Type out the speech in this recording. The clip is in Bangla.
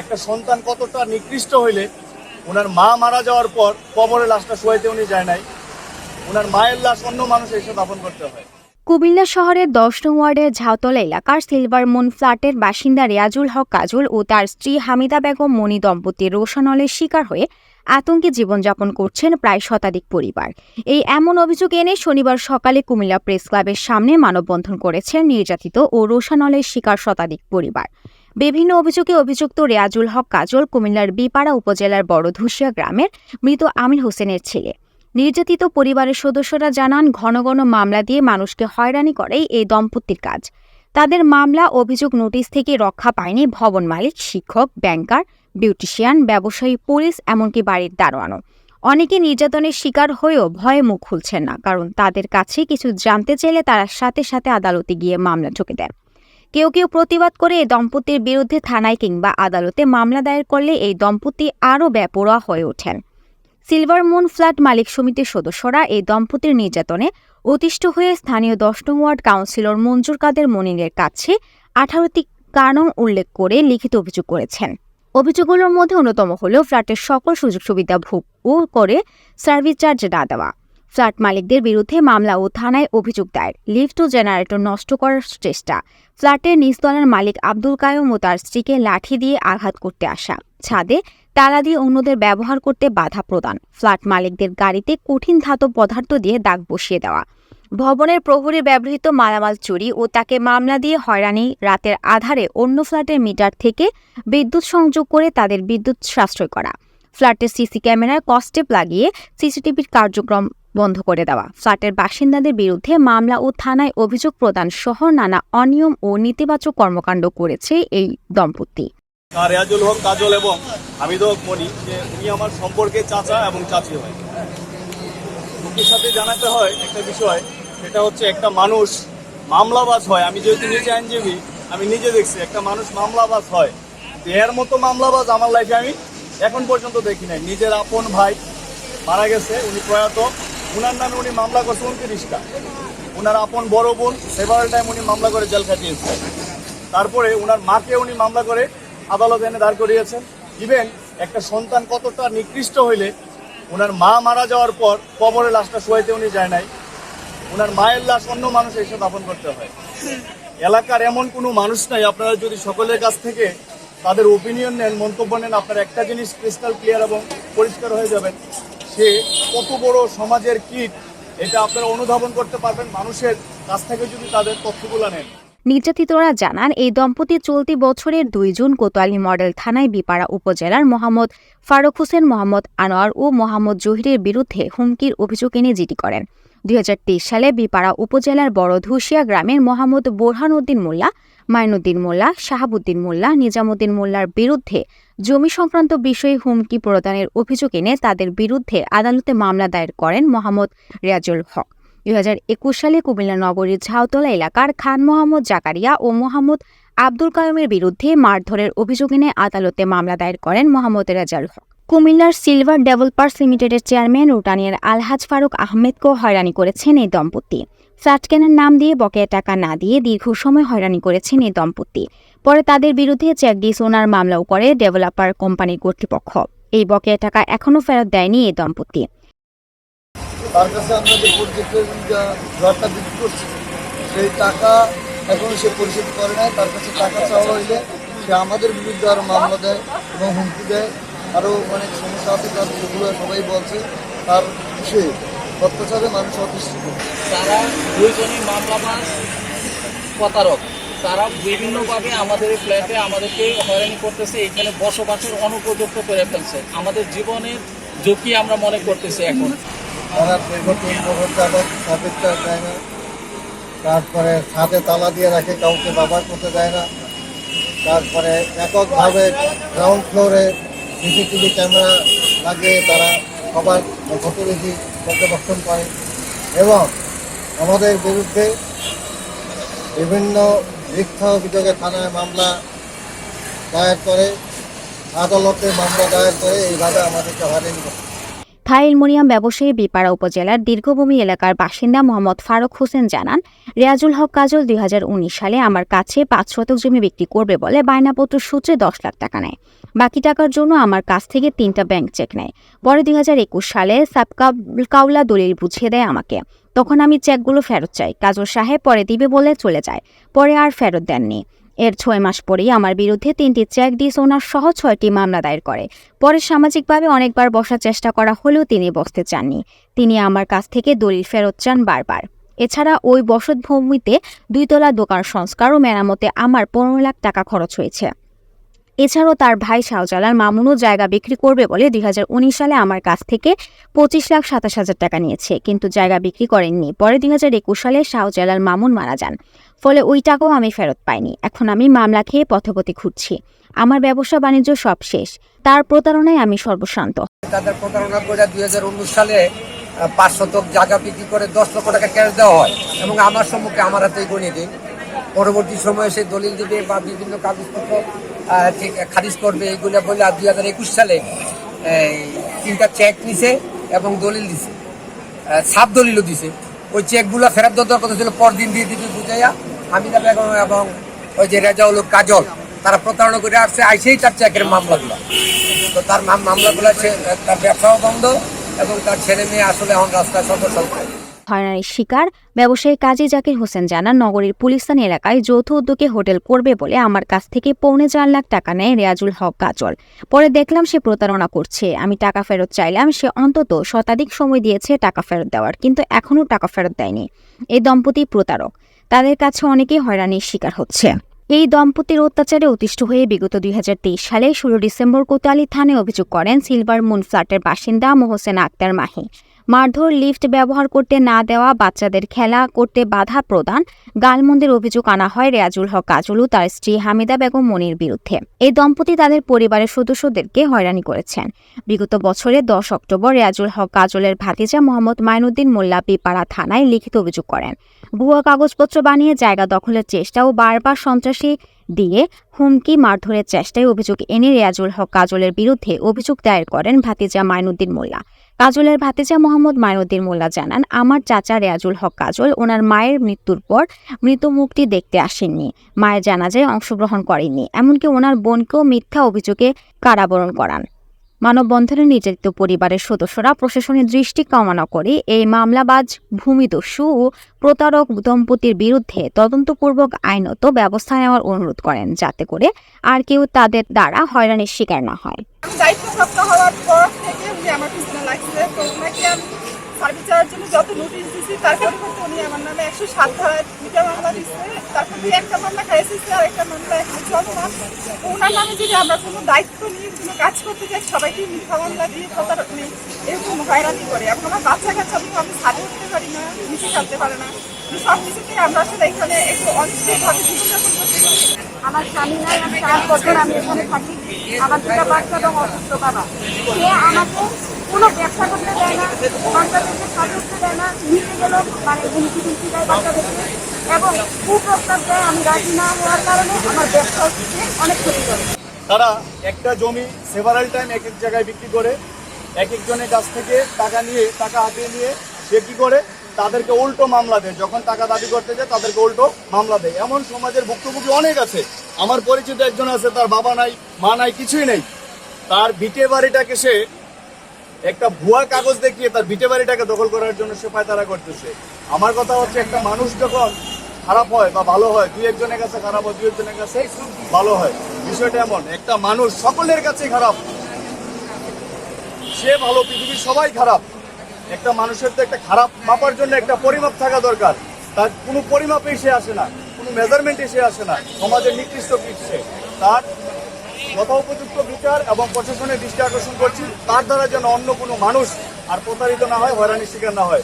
একটা সন্তান কতটা নিকৃষ্ট হইলে ওনার মা মারা যাওয়ার পর কবরে লাশটা শোয়াইতে উনি যায় নাই, ওনার মায়ের লাশ অন্য মানুষ এসে দাফন করতে হয়। কুমিল্লা শহরের দশ নং ওয়ার্ডের ঝাউতলা এলাকার সিলভার মুন ফ্ল্যাটের বাসিন্দা রিয়াজুল হক কাজল ও তার স্ত্রী হামিদা বেগম মনি দম্পতি রোশানলের শিকার হয়ে আতঙ্কে জীবনযাপন করছেন প্রায় শতাধিক পরিবার। এই এমন অভিযোগ এনে শনিবার সকালে কুমিল্লা প্রেস ক্লাবের সামনে মানববন্ধন করেছেন নির্যাতিত ও রোশানলের শিকার শতাধিক পরিবার। বিভিন্ন অভিযোগে অভিযুক্ত রেয়াজুল হক কাজল কুমিল্লার বিপাড়া উপজেলার বড়ধুসিয়া গ্রামের মৃত আমির হোসেনের ছেলে। নির্যাতিত পরিবারের সদস্যরা জানান, ঘন ঘন মামলা দিয়ে মানুষকে হয়রানি করেই এই দম্পতির কাজ। তাদের মামলা, অভিযোগ, নোটিশ থেকে রক্ষা পায়নি ভবন মালিক, শিক্ষক, ব্যাংকার, বিউটিশিয়ান, ব্যবসায়ী, পুলিশ, এমনকি বাড়ির দারোয়ানও। অনেকে নির্যাতনের শিকার হয়েও ভয়ে মুখ খুলছেন না, কারণ তাদের কাছে কিছু জানতে চাইলে তারা সাথে সাথে আদালতে গিয়ে মামলা ঠুকে দেন। কেউ কেউ প্রতিবাদ করে এই দম্পতির বিরুদ্ধে থানায় কিংবা আদালতে মামলা দায়ের করলে এই দম্পতি আরও বেপরোয়া হয়ে ওঠেন। সিলভার মুন ফ্ল্যাট মালিক সমিতির সদস্যরা এই দম্পতির নির্যাতনে অতিষ্ঠ হয়ে স্থানীয় দশ নং ওয়ার্ড কাউন্সিলর মঞ্জুর কাদের মনিরের কাছে আঠারোটি কারণ উল্লেখ করে লিখিত অভিযোগ করেছেন। অভিযোগগুলোর মধ্যে অন্যতম হল ফ্ল্যাটের সকল সুযোগ সুবিধা ভোগ ও করে সার্ভিস চার্জ না দেওয়া। ফ্ল্যাট মালিকদের বিরুদ্ধে মামলা ও থানায় অভিযোগ দায়ের। লিফট ও জেনারেটর নষ্ট করার চেষ্টা। ফ্ল্যাটের নিচতলার মালিক আব্দুল কায়ুম ও তার স্ত্রীকে লাঠি দিয়ে আঘাত করতে আসা। ছাদে তালা দিয়ে অন্যদের ব্যবহার করতে বাধা প্রদান। ফ্ল্যাট মালিকদের গাড়িতে কঠিন ধাতব পদার্থ দিয়ে দাগ বসিয়ে দেওয়া। ভবনের প্রহরে ব্যবহৃত মালামাল চুরি ও তাকে মামলা দিয়ে হয়রানি রাতের আধারে অন্য ফ্ল্যাটের মিটার থেকে বিদ্যুৎ সংযোগ করে তাদের বিদ্যুৎ সাশ্রয় করা। ফ্ল্যাটের সিসি ক্যামেরায় কস্টেপ লাগিয়ে সিসিটিভির কার্যক্রম বন্ধ করে দেওয়া। ফ্ল্যাটের বাসিন্দাদের বিরুদ্ধে মামলা ও থানায় অভিযোগ প্রদান সহ নানা অনিয়ম ও নেতিবাচক কর্মকাণ্ড করেছে এই দম্পতি। রেয়াজুল হক, কাজল এবং হামিদ হক মনি, যে উনি আমার সম্পর্কে চাচা এবং চাচি হয়। লোকের সাথে জানাতে হয় একটা বিষয়, সেটা হচ্ছে একটা মানুষ মামলাবাজ হয়। আমি যেহেতু নিজে আইনজীবী, আমি নিজে দেখছি একটা মানুষ মামলাবাজ হয়। এর মতো মামলাবাজ আমার লাইফে আমি এখন পর্যন্ত দেখি নাই। নিজের আপন ভাই মারা গেছে, উনি প্রয়াত। উনার নামে উনি মামলা করছে উনত্রিশটা। উনার আপন বড় বোন সেভারেল টাইম উনি মামলা করে জেল খাটিয়েছে। তারপরে উনার মাকে উনি মামলা করে আদালত এনে দাঁড় করিয়েছেন। ইভেন একটা সন্তান কতটা নিকৃষ্ট হইলে ওনার মা মারা যাওয়ার পর কবরে লাশটা শোয়াইতে উনি যায় নাই। ওনার মায়ের লাশ অন্য মানুষ এসে দাফন করতে হয়। এলাকার এমন কোনো মানুষ নাই, আপনারা যদি সকলের কাছ থেকে তাদের ওপিনিয়ন নেন, মন্তব্য নেন, আপনার একটা জিনিস ক্রিস্টাল ক্লিয়ার এবং পরিষ্কার হয়ে যাবেন সে কত বড় সমাজের কীট, এটা আপনারা অনুধাবন করতে পারবেন, মানুষের কাছ থেকে যদি তাদের তথ্যগুলো নেন। নির্যাতিতরা জানান, এই দম্পতি চলতি বছরের দুই জুন কোতোয়ালি মডেল থানায় বিপাড়া উপজেলার মোহাম্মদ ফারুক হোসেন, মোহাম্মদ আনোয়ার ও মোহাম্মদ জহিরের বিরুদ্ধে হুমকির অভিযোগ এনে জিডি করেন। দুই হাজার তেইশ সালে বিপাড়া উপজেলার বড় ধুসিয়া গ্রামের মোহাম্মদ বোরহান উদ্দিন মোল্লা মাইনুদ্দিন মোল্লা, শাহাবুদ্দিন মোল্লা, নিজামুদ্দিন মোল্লার বিরুদ্ধে জমি সংক্রান্ত বিষয়ে হুমকি প্রদানের অভিযোগ এনে তাদের বিরুদ্ধে আদালতে মামলা দায়ের করেন মোহাম্মদ রিয়াজুল হক। দুই হাজার একুশ সালে কুমিল্লা নগরীর ঝাউতলা এলাকার খান মোহাম্মদ জাকারিয়া ও মোহাম্মদ আব্দুল কায়ুমের বিরুদ্ধে মারধরের অভিযোগ এনে আদালতে মামলা দায়ের করেন মোহাম্মদ রেজাল হক। কুমিল্লার সিলভার ডেভেলপার্স লিমিটেডের চেয়ারম্যান রুটানিয়ার আলহাজ ফারুক আহমেদকেও হয়রানি করেছেন এই দম্পতি। ফ্ল্যাট কেনার নাম দিয়ে বকেয়া টাকা না দিয়ে দীর্ঘ সময় হয়রানি করেছেন এই দম্পতি। পরে তাদের বিরুদ্ধে চেক দিয়ে সোনার মামলাও করে ডেভেলপার কোম্পানির কর্তৃপক্ষ। এই বকেয়া টাকা এখনও ফেরত দেয়নি এই দম্পতি। তার কাছে আমরা যে ঘরটা বিক্রি করছি, সেই টাকা এখনও সে পরিশোধ করে নাই। তার কাছে টাকা চাওয়া হইলে সে আমাদের বিরুদ্ধে আরও মামলা দেয় এবং হুমকি দেয়। আরও অনেক সমস্যা আছে তার যেগুলো সবাই বলছে তার বিষয়ে অত্যাচারে মানুষ অতিষ্ঠিত তারা দুইজনই মামলাবাজ প্রতারক। তারা বিভিন্নভাবে আমাদের ফ্ল্যাটে আমাদেরকে হয়রানি করতেছে এখানে বসবাসের অনুপযুক্ত করে ফেলছে। আমাদের জীবনের ঝুঁকি আমরা মনে করতেছি এখন। তারা দেয় না। তারপরে ছাদে তালা দিয়ে রাখে কাউকে ব্যবহার করতে দেয় না। তারপরে এককভাবে গ্রাউন্ড ফ্লোরে সিসিটিভি ক্যামেরা লাগিয়ে তারা সবার গতিবিধি পর্যবেক্ষণ করে। এবং আমাদের বিরুদ্ধে বিভিন্ন মিথ্যা অভিযোগে থানায় মামলা দায়ের করে, আদালতে মামলা দায়ের করে, এইভাবে আমাদেরকে করে থাই অ্যালুমিনিয়াম ব্যবসায়ী বিপাড়া উপজেলার দীর্ঘভূমি এলাকার বাসিন্দা মোহাম্মদ ফারুক হোসেন জানান, রিয়াজুল হক কাজল দুই হাজার উনিশ সালে আমার কাছে পাঁচ শতক জমি বিক্রি করবে বলে বায়নাপত্র সূত্রে দশ লাখ টাকা নেয়। বাকি টাকার জন্য আমার কাছ থেকে তিনটা ব্যাংক চেক নেয়। পরে দুই হাজার একুশ সালে সাবকাউলা দলিল বুঝিয়ে দেয় আমাকে। তখন আমি চেকগুলো ফেরত চাই। কাজল সাহেব পরে দিবে বলে চলে যায়। পরে আর ফেরত দেননি। এর ছয় মাস পরেই আমার বিরুদ্ধে তিনটি চেক ডিস ওনার সহ ছয়টি মামলা দায়ের করে। পরে সামাজিকভাবে অনেকবার বসার চেষ্টা করা হলেও তিনি বসতে চাননি। তিনি আমার কাছ থেকে দলিল ফেরত চান বারবার। এছাড়া ওই বসতভূমিতে দুইতলা দোকান সংস্কার ও মেরামতে আমার পনেরো লাখ টাকা খরচ হয়েছে। এছাড়াও তার ভাই শাহজালাল মামুনও জায়গা বিক্রি করবে বলে দুই হাজার উনিশ সালে আমার কাছ থেকে পঁচিশ লাখ সাতাশ হাজার টাকা নিয়েছে, কিন্তু জায়গা বিক্রি করেননি। পরে দুই হাজার একুশ সালে শাহজালাল মামুন মারা যান। ফলে ওই টাকাও আমি ফেরত পাইনি। এখন আমি মামলা খেয়ে পথপথে ঘুরছি। আমার ব্যবসা বাণিজ্য সব শেষ। তার প্রতারণায় আমি সর্বশান্ত। তাদের প্রতারণা করে দুই হাজার উনিশ সালে পাঁচ শতক জায়গা বিক্রি করে দশ লক্ষ টাকা ক্যাশ দেওয়া হয় এবং আমার সম্মুখে আমার হাতেই গণিয়ে দিন। পরবর্তী সময়ে সে দলিল দিবে বা বিভিন্ন কাগজপত্র খারিজ করবে, এইগুলো বলে দুই হাজার একুশ সালে তিনটা চেক নিছে এবং দলিল দিছে। সাব দলিলও দিছে। ওই চেকগুলো ফেরত দেওয়ার কথা ছিল, পরদিন দিয়ে দিতে বুঝাইয়া হামিদা বেগম এবং ওই যে রেজাউল কাজল, তারা প্রতারণা করে আসছে, আইসেই তার চেকের মামলাগুলো। তো তার মামলাগুলো সে তার ব্যবসাও বন্ধ এবং তার ছেলে মেয়ে আসলে এখন রাস্তায় সদস্য হয়রানির শিকার, ব্যবসায়ী কাজী জাকির হোসেন জানান, নগরীর পুলিস্তান এলাকায় যৌথ উদ্যোগে হোটেল করবে বলে আমার কাছ থেকে পৌনে চার লাখ টাকা নেয় রেয়াজুল হক কাজল। পরে দেখলাম সে প্রতারণা করছে। আমি টাকা ফেরত চাইলাম, সে অন্তত শতাধিক সময় দিয়েছে টাকা ফেরত দেওয়ার, কিন্তু এখনও টাকা ফেরত দেয়নি। এই দম্পতি প্রতারক। তাদের কাছে অনেকেই হয়রানির শিকার হচ্ছে। এই দম্পতির অত্যাচারে অতিষ্ঠ হয়ে বিগত দুই হাজার তেইশ সালে ষোলো ডিসেম্বর কোতোয়ালি থানায় অভিযোগ করেন সিলভার মুন ফ্ল্যাটের বাসিন্দা মোহসেন আক্তার মাহি। মারধর, লিফট ব্যবহার করতে না দেওয়া, বাচ্চাদের খেলা করতে বাধা প্রদান, গালমন্দের অভিযোগ আনা হয় রেয়াজুল হক কাজলু, তার স্ত্রী হামিদা বেগম মনির বিরুদ্ধে। এই দম্পতি তাদের পরিবারের সদস্যদেরকে হয়রানি করেছেন। বিগত বছরে দশ অক্টোবর রেয়াজুল হক কাজলের ভাতিজা মোহাম্মদ মাইনুদ্দিন মোল্লা পিপাড়া থানায় লিখিত অভিযোগ করেন। ভুয়া কাগজপত্র বানিয়ে জায়গা দখলের চেষ্টা ও বারবার সন্ত্রাসী দিয়ে হুমকি মারধরের চেষ্টায় অভিযোগ এনে রেয়াজুল হক কাজলের বিরুদ্ধে অভিযোগ দায়ের করেন ভাতিজা মাইনুদ্দিন মোল্লা। কাজলের ভাতিজা মোহাম্মদ মাইনুদ্দিন মোল্লা জানান, আমার চাচা রেয়াজুল হক কাজল, ওনার মায়ের মৃত্যুর পর মৃত মুক্তি দেখতে আসেননি। মায়ের জানাজায় অংশগ্রহণ করেননি। এমনকি ওনার বোনকেও মিথ্যা অভিযোগে কারাবরণ করান। মানববন্ধনে নির্যাতিত পরিবারের সদস্যরা প্রশাসনের দৃষ্টি কামনা করে এই মামলাবাজ, ভূমিদস্যু ও প্রতারক দম্পতির বিরুদ্ধে তদন্তপূর্বক আইনত ব্যবস্থা নেওয়ার অনুরোধ করেন যাতে করে আর কেউ তাদের দ্বারা হয়রানির শিকার না হয়। সার্ভিস চাওয়ার জন্য যত নোটিশ দিছি, তার পরিবর্তে উনি আমার নামে একশো সাত ধারায় দুইটা মামলা দিচ্ছে তারপর দিয়ে একটা মামলা খাইয়েছে আর একটা মামলা এখন চলমান ওনার নামে যদি আমরা কোনো দায়িত্ব নিয়ে কোনো কাজ করতে যাই, সবাইকে মিথ্যা মামলা দিয়ে কথা মানে এরকম হয়রানি করে। এখন আমার বাচ্চা কাচ্চা আমি আমি ছাদে উঠতে পারি না নিচে খেলতে পারে না। সব কিছুতেই আমরা আসলে এখানে একটু অনিশ্চয়ভাবে জীবনযাপন করতে আমার স্বামী নাই, আমি চার বছর আমি এখানে থাকি। আমার দুটা বাচ্চা এবং অসুস্থ বাবা। সে আমাকে কোনো ব্যবসা করতে দেয় না, বাচ্চাদেরকে করতে দেয় না নিতে গেলেও মানে হুমকি হুমকি দেয় বাচ্চাদেরকে। এবং কুপ্রস্তাব দেয়, আমি রাজি না হওয়ার কারণে আমার ব্যবসা হচ্ছে অনেক ক্ষতি করে। তারা একটা জমি সেভারাল টাইম এক এক জায়গায় বিক্রি করে, এক একজনের কাছ থেকে টাকা নিয়ে, টাকা হাতিয়ে নিয়ে সে কি করে? তাদেরকে উল্টো মামলা দেয়। যখন টাকা দাবি করতে যায়, তাদেরকে উল্টো মামলা দেয়। এমন সমাজের ভুক্তভোগী অনেক আছে। আমার পরিচিত একজন আছে, তার বাবা নাই, মা নাই, কিছুই নেই। তার ভিটে বাড়িটাকে সে একটা ভুয়া কাগজ দেখিয়ে তার ভিটে বাড়িটাকে দখল করার জন্য সে পায়তারা করতেছে। আমার কথা হচ্ছে, একটা মানুষ যখন খারাপ হয় বা ভালো হয়, দুই একজনের কাছে খারাপ হয়, দুই একজনের কাছে ভালো হয়, বিষয়টা এমন, একটা মানুষ সকলের কাছে খারাপ। সে ভালো, পৃথিবীর সবাই খারাপ। একটা মানুষের তো একটা খারাপ মাপার জন্য একটা পরিমাপ থাকা দরকার। তার কোনো পরিমাপে সে আসে না, কোনো মেজারমেন্টে সে আসে না। সমাজের নিকৃষ্ট সে তার যথোপযুক্ত বিচার এবং প্রশাসনের দৃষ্টি আকর্ষণ করছি। তার দ্বারা যেন অন্য কোনো মানুষ আর প্রতারিত না হয় হয়রানির শিকার না হয়।